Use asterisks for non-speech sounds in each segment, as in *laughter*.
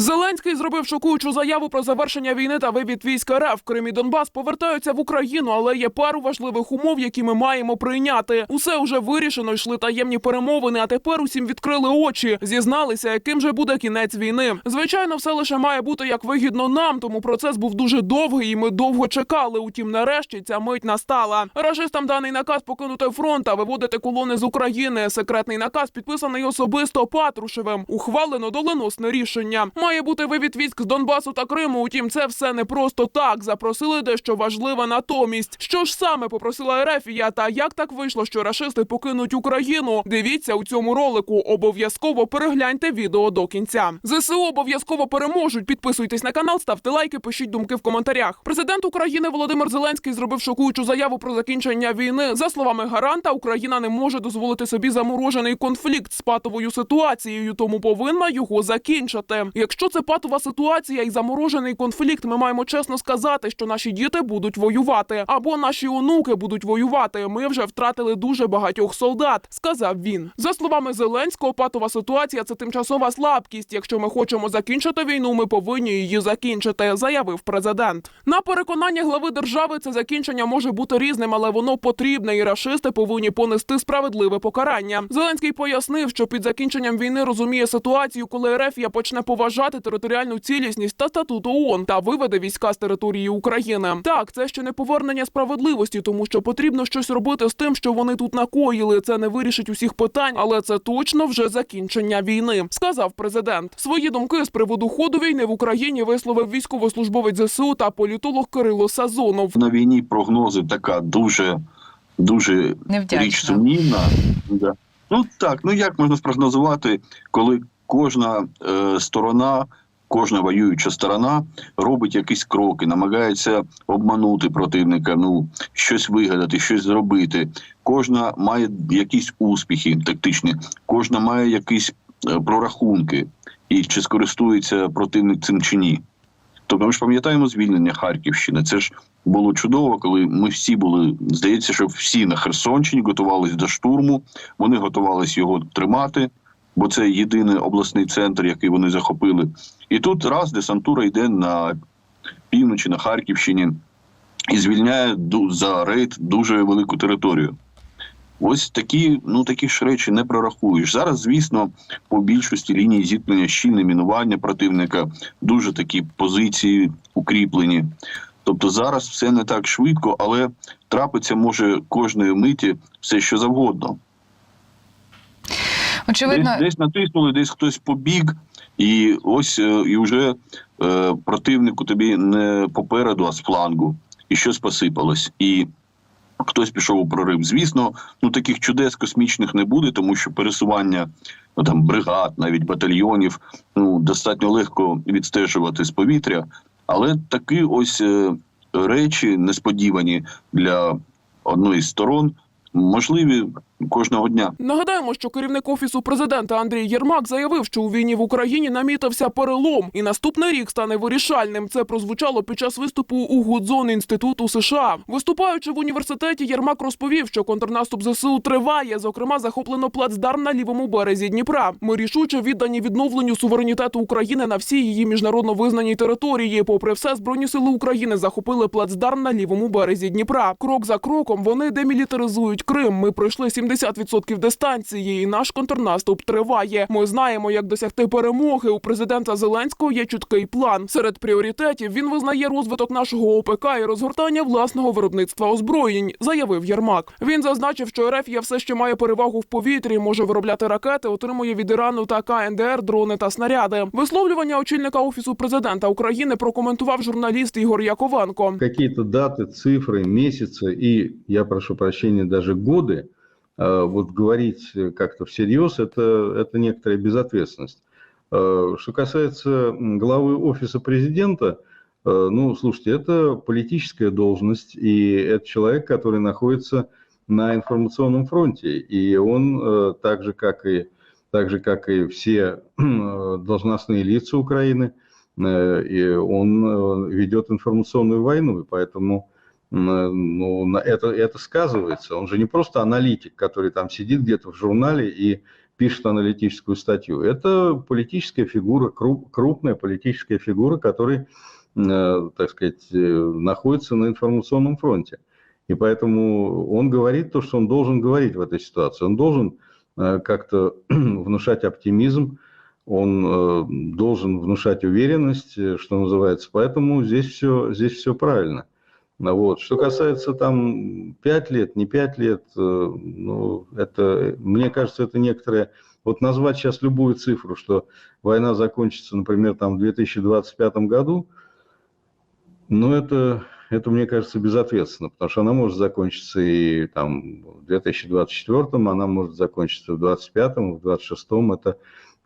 Зеленський зробив шокуючу заяву про завершення війни та вивід військ РФ. Крим і Донбас повертаються в Україну, але є пару важливих умов, які ми маємо прийняти. Усе вже вирішено, йшли таємні перемовини. А тепер усім відкрили очі, зізналися, яким же буде кінець війни. Звичайно, все лише має бути як вигідно нам, тому процес був дуже довгий, і ми довго чекали. Утім, нарешті ця мить настала. Рашистам даний наказ покинути фронт та виводити колони з України. Секретний наказ підписаний особисто Патрушевим. Ухвалено доленосне рішення. Має бути вивід військ з Донбасу та Криму. Утім, це все не просто так. Запросили дещо важливе натомість. Що ж саме попросила Ерефія, та як так вийшло, що рашисти покинуть Україну? Дивіться у цьому ролику. Обов'язково перегляньте відео до кінця. ЗСУ обов'язково переможуть. Підписуйтесь на канал, ставте лайки, пишіть думки в коментарях. Президент України Володимир Зеленський зробив шокуючу заяву про закінчення війни. За словами гаранта, Україна не може дозволити собі заморожений конфлікт з патовою ситуацією, тому повинна його закінчити. Якщо це патова ситуація і заморожений конфлікт, ми маємо чесно сказати, що наші діти будуть воювати або наші онуки будуть воювати. Ми вже втратили дуже багатьох солдат, сказав він. За словами Зеленського, патова ситуація це тимчасова слабкість. Якщо ми хочемо закінчити війну, ми повинні її закінчити, заявив президент. На переконання глави держави це закінчення може бути різним, але воно потрібне, і рашисти повинні понести справедливе покарання. Зеленський пояснив, що під закінченням війни розуміє ситуацію, коли РФ почне поважати територіальну цілісність та статут ООН та виведе війська з території України. Так, це ще не повернення справедливості, тому що потрібно щось робити з тим, що вони тут накоїли. Це не вирішить усіх питань, але це точно вже закінчення війни, сказав президент. Свої думки з приводу ходу війни в Україні висловив військовослужбовець ЗСУ та політолог Кирило Сазонов. на війні прогнози така дуже дуже Невдячна. річ сумнівна. Да. Ну так, ну як можна спрогнозувати, коли кожна е, сторона, кожна воююча сторона робить якісь кроки, намагається обманути противника, ну щось вигадати, щось зробити. Кожна має якісь успіхи тактичні, кожна має якісь е, прорахунки, і чи скористується противник цим чи ні. Тобто ми ж пам'ятаємо звільнення Харківщини. Це ж було чудово, коли ми всі були. Здається, що всі на Херсонщині готувалися до штурму. Вони готувалися його тримати, бо це єдиний обласний центр, який вони захопили. І тут раз десантура йде на півночі, на Харківщині і звільняє за рейд дуже велику територію. Ось такі, ну такі ж речі не прорахуєш. Зараз, звісно, по більшості лінії зіткнення щільне мінування противника, дуже такі позиції укріплені. Тобто зараз все не так швидко, але трапиться може кожної миті все що завгодно. Очевидно, Десь, десь натиснули, десь хтось побіг, і ось е, і вже е, противнику тобі не попереду, а з флангу, і щось посипалось. І хтось пішов у прорив. Звісно, ну таких чудес космічних не буде, тому що пересування ну, там бригад, навіть батальйонів, ну достатньо легко відстежувати з повітря. Але такі ось е, речі несподівані для одної з сторон можливі кожного дня. Нагадаємо, що керівник офісу президента Андрій Єрмак заявив, що у війні в Україні намітився перелом, і наступний рік стане вирішальним. Це прозвучало під час виступу у Гудзон інституту США. Виступаючи в університеті, Єрмак розповів, що контрнаступ ЗСУ триває. Зокрема, захоплено плацдарм на лівому березі Дніпра. Ми рішуче віддані відновленню суверенітету України на всій її міжнародно визнаній території. Попри все, збройні сили України захопили плацдарм на лівому березі Дніпра. Крок за кроком вони демілітаризують Крим. Ми пройшли 70% дистанції, і наш контрнаступ триває. Ми знаємо, як досягти перемоги. У президента Зеленського є чіткий план. Серед пріоритетів він визнає розвиток нашого ОПК і розгортання власного виробництва озброєнь, заявив Єрмак. Він зазначив, що РФ є все ще має перевагу в повітрі, може виробляти ракети, отримує від Ірану та КНДР дрони та снаряди. Висловлювання очільника офісу президента України прокоментував журналіст Ігор Яковенко. какие-то даты, цифры, месяцы и, я прошу прощения, даже годы, э, вот говорить э, как-то всерьез, это, это некоторая безответственность. Э, Что касается главы офиса президента, э, ну, слушайте, это политическая должность, и это человек, который находится на информационном фронте, и он, э, так же, как и, так же, как и все э, должностные лица Украины, э, и он э, ведет информационную войну, и поэтому э, ну, это, это сказывается. Он же не просто аналитик, который там сидит где-то в журнале и пишет аналитическую статью. Это политическая фигура, кру- крупная политическая фигура, которая, э, так сказать, э, находится на информационном фронте. И поэтому он говорит то, что он должен говорить в этой ситуации. Он должен э, как-то *clears throat* внушать оптимизм, он должен внушать уверенность, что называется. Поэтому здесь все, здесь все правильно. Ну Вот. Что касается там 5 лет, не 5 лет, э, ну, это, мне кажется, это некоторое... Вот назвать сейчас любую цифру, что война закончится, например, там в 2025 году, ну, это, это, мне кажется, безответственно, потому что она может закончиться и там в 2024, она может закончиться в 2025, в 2026, это,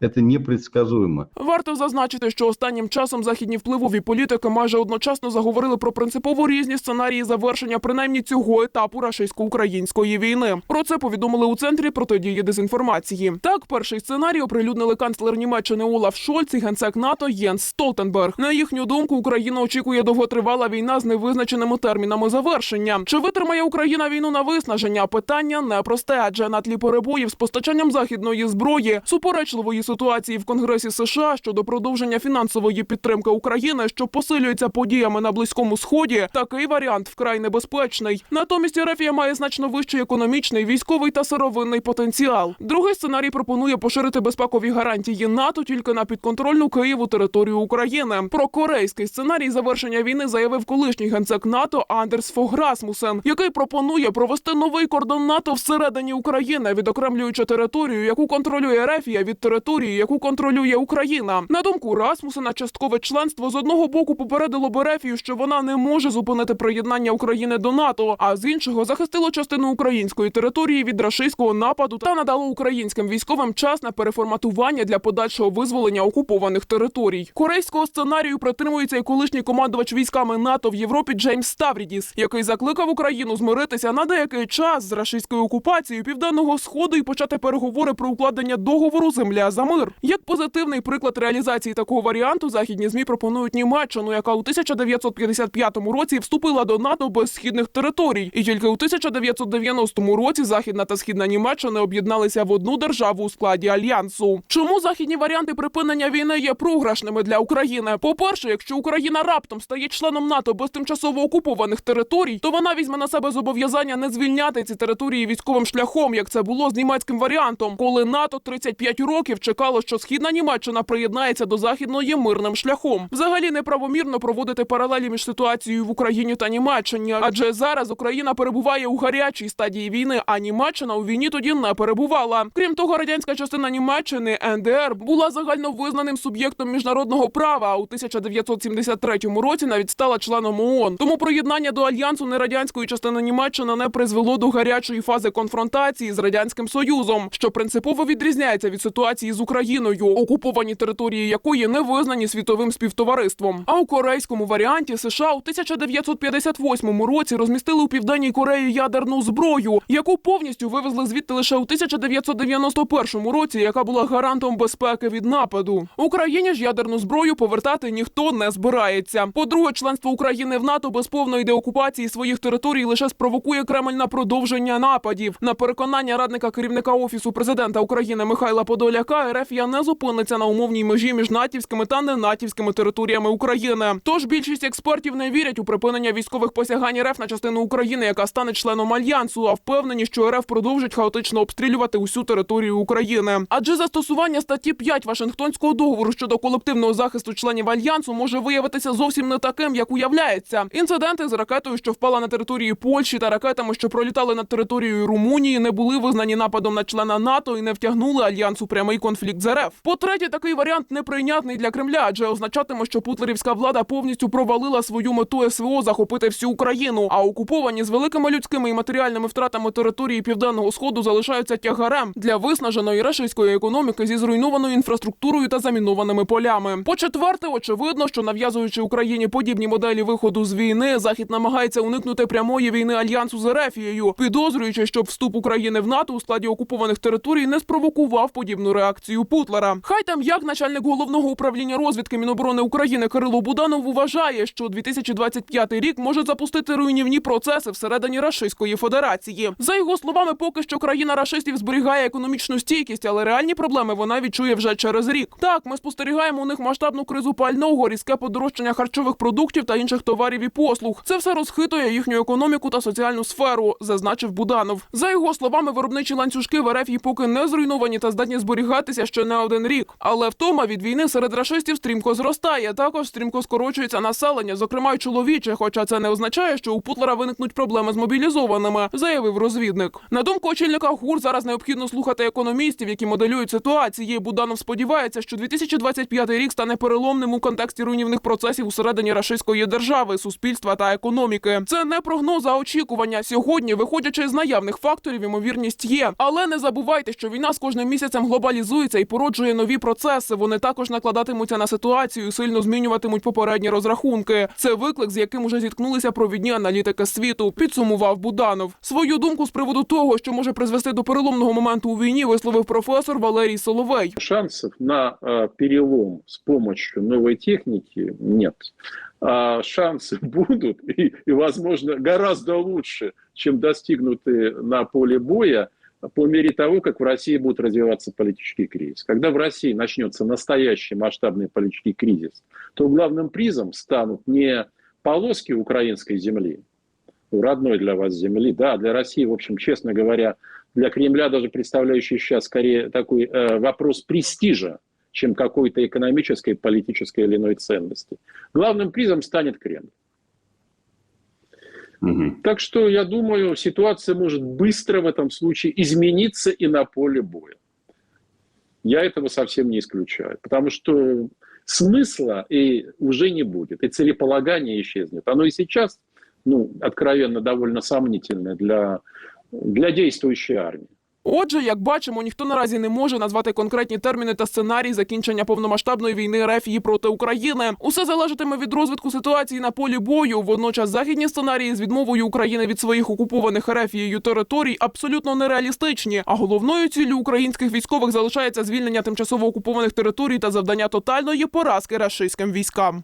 это непредсказуемо. Варто зазначити, що останнім часом західні впливові політики майже одночасно заговорили про принципово різні сценарії завершення принаймні цього етапу рашистсько-української війни. Про це повідомили у центрі протидії дезінформації. Так, перший сценарій оприлюднили канцлер Німеччини Олаф Шольц і генсек НАТО Єнс Столтенберг. На їхню думку, Україна очікує довготривала війна з невизначеними термінами завершення. Чи витримає Україна війну на виснаження? Питання непросте, адже на тлі перебоїв з постачанням західної зброї, суперечливої ситуації в Конгресі США щодо продовження фінансової підтримки України, що посилюється подіями на близькому сході, такий варіант вкрай небезпечний. Натомість Ерефія має значно вищий економічний, військовий та сировинний потенціал. Другий сценарій пропонує поширити безпекові гарантії НАТО тільки на підконтрольну Києву територію України. Про корейський сценарій завершення війни заявив колишній генсек НАТО Андерс Фог Расмусен, який пропонує провести новий кордон НАТО всередині України, відокремлюючи територію, яку контролює Ерефія від території, яку контролює Україна. На думку Расмусена, часткове членство з одного боку попередило б Ерефію, що вона не може зупинити приєднання України до НАТО, а з іншого захистило частину української території від рашистського нападу та надало українським військовим час на переформатування для подальшого визволення окупованих територій. Корейського сценарію притримується і колишній командувач військами НАТО в Європі Джеймс Ставрідіс, який закликав Україну змиритися на деякий час з рашистською окупацією південного сходу і почати переговори про укладення договору Земля за мир. Як позитивний приклад реалізації такого варіанту, західні змі пропонують Німеччину, яка у 1955 році вступила до НАТО без східних територій, і тільки у 1990 році західна та східна Німеччина об'єдналися в одну державу у складі альянсу. Чому західні варіанти припинення війни є програшними для України? По-перше, якщо Україна раптом стає членом НАТО без тимчасово окупованих територій, то вона візьме на себе зобов'язання не звільняти ці території військовим шляхом, як це було з німецьким варіантом, коли НАТО 35 років чекало, що східна Німеччина приєднається до західної мирним шляхом. Взагалі неправомірно проводити паралелі між ситуацією в Україні та Німеччині, адже зараз Україна перебуває у гарячій стадії війни, а Німеччина у війні тоді не перебувала. Крім того, радянська частина Німеччини НДР була загальновизнаним суб'єктом міжнародного права. А у 1973 році навіть стала членом ООН. Тому приєднання до альянсу нерадянської частини Німеччини не призвело до гарячої фази конфронтації з радянським союзом, що принципово відрізняється від ситуації з Україною, окуповані території якої не визнані світовим співтовариством. А у корейському варіанті США у 1958 році розмістили у південній Кореї ядерну зброю, яку повністю вивезли звідти лише у 1991 році, яка була гарантом безпеки від нападу. Україні ж ядерну зброю повертати ніхто не збирається. По-друге, членство України в НАТО без повної деокупації своїх територій лише спровокує Кремль на продовження нападів. На переконання радника керівника офісу президента України Михайла Подоляка, РФ не зупиниться на умовній межі між натівськими та ненатівськими територіями України. Тож більшість експертів не вірять у припинення військових посягань РФ на частину України, яка стане членом альянсу, а впевнені, що РФ продовжить хаотично обстрілювати усю територію України. Адже застосування статті 5 Вашингтонського договору щодо колективного захисту членів альянсу може виявитися зовсім не таким, як уявляється. Інциденти з ракетою, що впала на території Польщі, та ракетами, що пролітали над територією Румунії, не були визнані нападом на члена НАТО і не втягнули альянс у прямий конфлікт з РФ. По-третє, такий варіант неприйнятний для Кремля, адже означатиме, що путлерівська влада повністю провалила свою мету СВО захопити всю Україну. А окуповані з великими людськими і матеріальними втратами території південного сходу залишаються тягарем для виснаженої рашистської економіки зі зруйнованою інфраструктурою та замінованими полями. По четверте, очевидно, що нав'язуючи Україні подібні моделі виходу з війни, захід намагається уникнути прямої війни альянсу з Ерефією, підозрюючи, щоб вступ України в НАТО у складі окупованих територій не спровокував подібну реакцію версію Путлера. Хай там як начальник головного управління розвідки Міноборони України Кирило Буданов вважає, що 2025 рік може запустити руйнівні процеси всередині Рашистської Федерації. За його словами, поки що країна рашистів зберігає економічну стійкість, але реальні проблеми вона відчує вже через рік. Так, ми спостерігаємо у них масштабну кризу пального, різке подорожчання харчових продуктів та інших товарів і послуг. Це все розхитує їхню економіку та соціальну сферу, зазначив Буданов. За його словами, виробничі ланцюжки в РФ і поки не зруйновані та здатні зберігатися ще не один рік. Але втома від війни серед рашистів стрімко зростає. Також стрімко скорочується населення, зокрема й чоловіче. Хоча це не означає, що у Путлера виникнуть проблеми з мобілізованими, заявив розвідник. На думку очільника ГУР, зараз необхідно слухати економістів, які моделюють ситуації. Буданов сподівається, що 2025 рік стане переломним у контексті руйнівних процесів усередині рашистської держави, суспільства та економіки. Це не прогноз, а очікування. Сьогодні, виходячи з наявних факторів, ймовірність є. Але не забувайте, що війна з кожним місяцем глобалізується і породжує нові процеси. Вони також накладатимуться на ситуацію, і сильно змінюватимуть попередні розрахунки. Це виклик, з яким уже зіткнулися провідні аналітики світу. Підсумував Буданов. Свою думку з приводу того, що може призвести до переломного моменту у війні, висловив професор Валерій Соловей. Шансов на э, перелом с помощью новой техники нет. А шансы *laughs* будут, и, и, возможно, гораздо лучше, чем достигнутые на поле боя, по мере того, как в России будет развиваться политический кризис. Когда в России начнется настоящий масштабный политический кризис, то главным призом станут не полоски украинской земли, ну, родной для вас земли, да, для России, в общем, честно говоря, для Кремля даже представляющий сейчас скорее такой э, вопрос престижа, чем какой-то экономической, политической или иной ценности. Главным призом станет Кремль. Так что, я думаю, ситуация может быстро в этом случае измениться и на поле боя. Я этого совсем не исключаю, потому что смысла и уже не будет, и целеполагание исчезнет. Оно и сейчас, ну, откровенно, довольно сомнительное для, для действующей армии. Отже, як бачимо, ніхто наразі не може назвати конкретні терміни та сценарій закінчення повномасштабної війни РФ і проти України. Усе залежатиме від розвитку ситуації на полі бою. Водночас західні сценарії з відмовою України від своїх окупованих РФ територій абсолютно нереалістичні. А головною ціллю українських військових залишається звільнення тимчасово окупованих територій та завдання тотальної поразки рашистським військам.